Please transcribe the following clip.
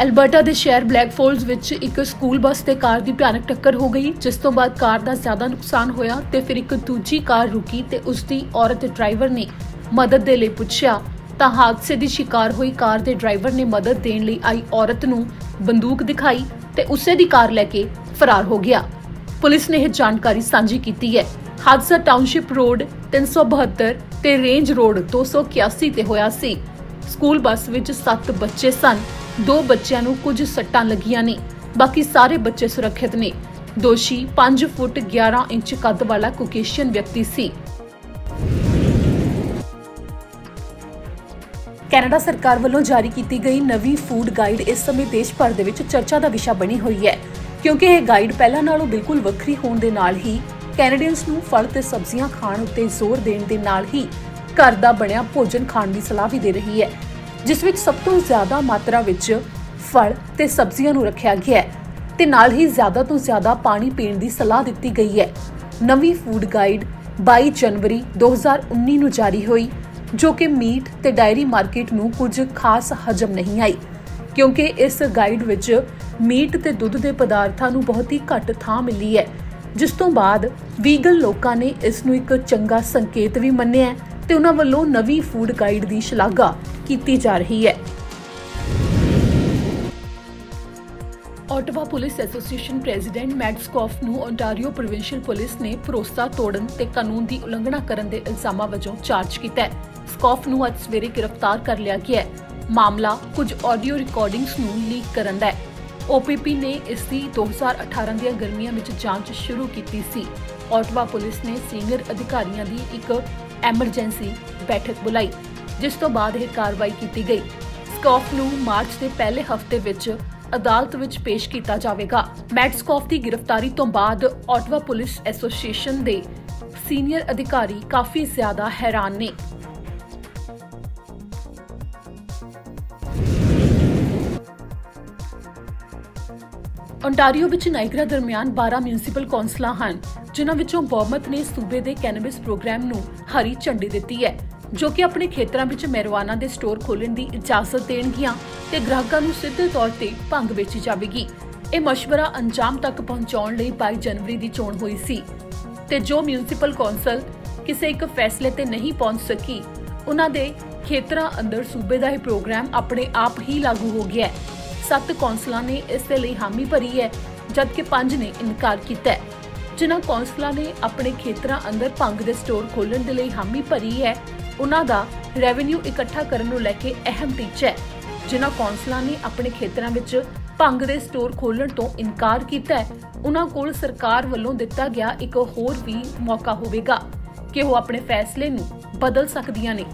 Alberta ਦੇ ਸ਼ਹਿਰ ਬਲੈਕਫੋਲਜ਼ ਵਿੱਚ ਇੱਕ ਸਕੂਲ ਬੱਸ ਤੇ ਕਾਰ ਦੀ ਭਿਆਨਕ ਟੱਕਰ ਹੋ ਗਈ, ਜਿਸ ਤੋਂ ਬਾਅਦ ਕਾਰ ਦਾ ਜ਼ਿਆਦਾ ਨੁਕਸਾਨ ਹੋਇਆ ਤੇ ਫਿਰ ਇੱਕ ਦੂਜੀ ਕਾਰ ਰੁਕੀ ਤੇ ਉਸ ਦੀ ਔਰਤ ਡਰਾਈਵਰ ਨੇ ਮਦਦ ਦੇ ਲਈ ਪੁੱਛਿਆ। ਤਾਂ ਹਾਦਸੇ ਦੀ ਸ਼ਿਕਾਰ ਹੋਈ ਕਾਰ ਦੇ ਡਰਾਈਵਰ ਨੇ ਮਦਦ ਦੇਣ ਲਈ ਆਈ ਔਰਤ ਨੂੰ ਬੰਦੂਕ ਦਿਖਾਈ ਤੇ ਉਸੇ ਦੀ ਕਾਰ ਲੈ ਕੇ ਫਰਾਰ ਹੋ ਗਿਆ। ਪੁਲਿਸ ਨੇ ਇਹ ਜਾਣਕਾਰੀ ਸਾਂਝੀ ਕੀਤੀ ਹੈ। ਹਾਦਸਾ ਟਾਊਨਸ਼ਿਪ ਰੋਡ 372 ਤੇ ਰੇਂਜ ਰੋਡ 281 ਤੇ ਹੋਇਆ ਸੀ। ਸਕੂਲ ਬੱਸ ਵਿੱਚ 7 ਬੱਚੇ ਸਨ। ਦੋ ਬੱਚਿਆਂ ਨੂੰ ਕੁਝ ਸੱਟਾਂ ਲੱਗੀਆਂ ਨੇ। ਬਾਕੀ ਸਾਰੇ ਬੱਚੇ ਸੁਰੱਖਿਅਤ ਨੇ। ਦੋਸ਼ੀ 5 ਫੁੱਟ 11 ਇੰਚ ਕੱਦ ਵਾਲਾ ਕੁਕੇਸ਼ੀਅਨ ਵਿਅਕਤੀ ਸੀ। ਕੈਨੇਡਾ ਸਰਕਾਰ ਵੱਲੋਂ ਜਾਰੀ ਕੀਤੀ ਗਈ ਨਵੀਂ ਫੂਡ ਗਾਈਡ ਇਸ ਸਮੇਂ ਦੇਸ਼ ਭਰ ਦੇ ਵਿੱਚ ਚਰਚਾ ਦਾ ਵਿਸ਼ਾ ਬਣੀ ਹੋਈ ਹੈ। ਕਿਉਂਕਿ ਇਹ ਗਾਈਡ ਪਹਿਲਾਂ ਨਾਲੋਂ ਬਿਲਕੁਲ ਵੱਖਰੀ ਹੋਣ ਦੇ ਨਾਲ ਹੀ ਕੈਨੇਡੀਅਨਸ ਨੂੰ ਫਲ ਤੇ ਸਬਜ਼ੀਆਂ ਖਾਣ ਉੱਤੇ ਜ਼ੋਰ ਦੇਣ ਦੇ ਨਾਲ ਹੀ ਘਰ ਦਾ ਬਣਿਆ ਭੋਜਨ ਖਾਣ ਦੀ ਸਲਾਹ ਵੀ ਦੇ ਰਹੀ ਹੈ, ਜਿਸ ਵਿੱਚ ਸਭ ਤੋਂ ਜ਼ਿਆਦਾ ਮਾਤਰਾ ਵਿੱਚ ਫਲ ਤੇ ਸਬਜ਼ੀਆਂ ਨੂੰ ਰੱਖਿਆ ਗਿਆ ਹੈ ਤੇ ਨਾਲ ਹੀ ਜ਼ਿਆਦਾ ਤੋਂ ਜ਼ਿਆਦਾ ਪਾਣੀ ਪੀਣ ਦੀ ਸਲਾਹ ਦਿੱਤੀ ਗਈ ਹੈ। ਨਵੀਂ ਫੂਡ ਗਾਈਡ 22 ਜਨਵਰੀ 2019 ਨੂੰ ਜਾਰੀ ਹੋਈ, ਜੋ ਕਿ ਮੀਟ ਤੇ ਡਾਇਰੀ ਮਾਰਕੀਟ ਨੂੰ ਕੁਝ ਖਾਸ ਹਜਮ ਨਹੀਂ ਆਈ, ਕਿਉਂਕਿ ਇਸ ਗਾਈਡ ਵਿੱਚ ਮੀਟ ਤੇ ਦੁੱਧ ਦੇ ਪਦਾਰਥਾਂ ਨੂੰ ਬਹੁਤ ਹੀ ਘੱਟ ਥਾਂ ਮਿਲੀ ਹੈ, ਜਿਸ ਤੋਂ ਬਾਅਦ ਵੀਗਨ ਲੋਕਾਂ ਨੇ ਇਸ ਨੂੰ ਇੱਕ ਚੰਗਾ ਸੰਕੇਤ ਵੀ ਮੰਨਿਆ ਹੈ। ਤੇ ਉਹਨਾਂ ਵੱਲੋਂ ਨਵੀਂ ਫੂਡ ਗਾਈਡ ਦੀ ਸ਼ਲਾਘਾ ਕੀਤੀ ਜਾ ਰਹੀ ਹੈ। Ottawa police association president Matt Skof ਨੂੰ ਓਨਟਾਰੀਓ ਪ੍ਰੋਵਿੰਸ਼ੀਅਲ ਪੁਲਿਸ ਨੇ ਭਰੋਸਾ ਤੋੜਨ ਤੇ ਕਾਨੂੰਨ ਦੀ ਉਲੰਘਣਾ ਕਰਨ ਦੇ ਇਲਜ਼ਾਮਾਂ ਵਜੋਂ ਚਾਰਜ ਕੀਤਾ ਹੈ। ਸਕੌਫ ਨੂੰ ਅੱਜ ਸਵੇਰੇ ਗ੍ਰਿਫਤਾਰ ਕਰ ਲਿਆ ਗਿਆ ਹੈ। ਮਾਮਲਾ ਕੁਝ ਆਡੀਓ ਰਿਕਾਰਡਿੰਗਸ ਨੂੰ ਲੀਕ ਕਰਨ ਦਾ ਹੈ। ਓਪੀਪੀ ਨੇ ਇਸ ਦੀ 2018 ਦੀਆਂ ਗਰਮੀਆਂ ਵਿੱਚ ਜਾਂਚ ਸ਼ੁਰੂ ਕੀਤੀ ਸੀ। ਆਟਵਾ ਪੁਲਿਸ ਨੇ ਸੀਨੀਅਰ ਅਧਿਕਾਰੀਆਂ ਦੀ ਇੱਕ ਐਮਰਜੈਂਸੀ ਬੈਠਕ ਬੁਲਾਈ, ਜਿਸ ਤੋਂ ਬਾਅਦ ਇਹ ਕਾਰਵਾਈ ਕੀਤੀ ਗਈ। ਸਕੌਫ ਨੂੰ ਮਾਰਚ ਦੇ ਪਹਿਲੇ ਹਫ਼ਤੇ ਵਿੱਚ ਅਦਾਲਤ ਵਿੱਚ ਪੇਸ਼ ਕੀਤਾ ਜਾਵੇਗਾ। ਮੈਟ ਦੀ ਗ੍ਰਿਫਤਾਰੀ ਤੋਂ ਬਾਅਦ ਆਟਵਾ ਪੁਲਿਸ ਐਸੋਸੀਏਸ਼ਨ ਦੇ ਸੀਨੀਅਰ ਅਧਿਕਾਰੀ ਕਾਫੀ ਜ਼ਿਆਦਾ ਹੈਰਾਨ ਨੇ। ਓਨਟਾਰੀਓ ਵਿੱਚ ਨਾਇਗਰਾ ਦਰਮਿਆਨ 12 ਮਿਊਨਿਸਪਲ ਕੌਂਸਲਾਂ ਹਨ। ਜਿਨ੍ਹਾਂ ਵਿੱਚੋਂ ਬਹੁਮਤ ਨੇ ਸੂਬੇ ਦੇ ਕੈਨੇਬਿਸ ਪ੍ਰੋਗਰਾਮ ਨੂੰ ਹਰੀ ਝੰਡੀ ਦਿੱਤੀ ਹੈ, ਜੋ ਕਿ ਆਪਣੇ ਖੇਤਰਾਂ ਵਿੱਚ ਮੈਰਵਾਨਾ ਦੇ ਸਟੋਰ ਖੋਲ੍ਹਣ ਦੀ ਇਜਾਜ਼ਤ ਦੇਣਗੀਆਂ ਤੇ ਗ੍ਰਾਹਕਾਂ ਨੂੰ ਸਿੱਧੇ ਤੌਰ ਤੇ ਭੰਗ ਵੇਚੀ ਜਾਵੇਗੀ। ਇਹ ਮਸ਼ਵਰਾ ਅੰਜਾਮ ਤੱਕ ਪਹੁੰਚਾਉਣ ਲਈ 22 ਜਨਵਰੀ ਦੀ ਚੋਣ ਹੋਈ ਸੀ ਤੇ ਜੋ ਮਿਊਨਿਸਪਲ ਕੌਂਸਲ ਕਿਸੇ ਇੱਕ ਫੈਸਲੇ ਤੇ ਨਹੀਂ ਪਹੁੰਚ ਸਕੀ, ਉਹਨਾਂ ਦੇ ਖੇਤਰਾਂ ਅੰਦਰ ਸੂਬੇ ਦਾ ਇਹ ਪ੍ਰੋਗਰਾਮ ਆਪਣੇ ਆਪ ਹੀ ਲਾਗੂ ਹੋ ਗਿਆ ਹੈ। ਸੱਤ ਕੌਂਸਲਾਂ ਨੇ ਇਸ ਦੇ ਲਈ ਹਾਮੀ ਭਰੀ ਹੈ, ਜਦਕਿ ਪੰਜ ਨੇ ਇਨਕਾਰ ਕੀਤਾ ਹੈ। ਜਿਨ੍ਹਾਂ ਕੌਂਸਲਾਂ ਨੇ ਆਪਣੇ ਖੇਤਰਾਂ ਅੰਦਰ ਭੰਗ ਦੇ ਸਟੋਰ ਖੋਲ੍ਹਣ ਦੇ ਲਈ ਹਾਮੀ ਭਰੀ ਹੈ, ਉਹਨਾਂ ਦਾ ਰੈਵਨਿਊ ਇਕੱਠਾ ਕਰਨ ਨੂੰ ਲੈ ਕੇ ਅਹਿਮ ਟੀਚਾ ਹੈ, ਜਿਨ੍ਹਾਂ ਕੌਂਸਲਾਂ ਨੇ ਆਪਣੇ ਖੇਤਰਾਂ ਵਿੱਚ ਭੰਗ ਦੇ ਸਟੋਰ ਖੋਲਣ ਤੋਂ ਇਨਕਾਰ ਕੀਤਾ ਹੈ। ਉਹਨਾਂ ਕੋਲ ਸਰਕਾਰ ਵੱਲੋਂ ਦਿੱਤਾ ਗਿਆ ਇੱਕ ਹੋਰ ਵੀ ਮੌਕਾ ਹੋਵੇਗਾ, ਕਿ ਉਹ ਆਪਣੇ ਫੈਸਲੇ ਨੂੰ ਬਦਲ ਸਕਦੀਆਂ ਨੇ।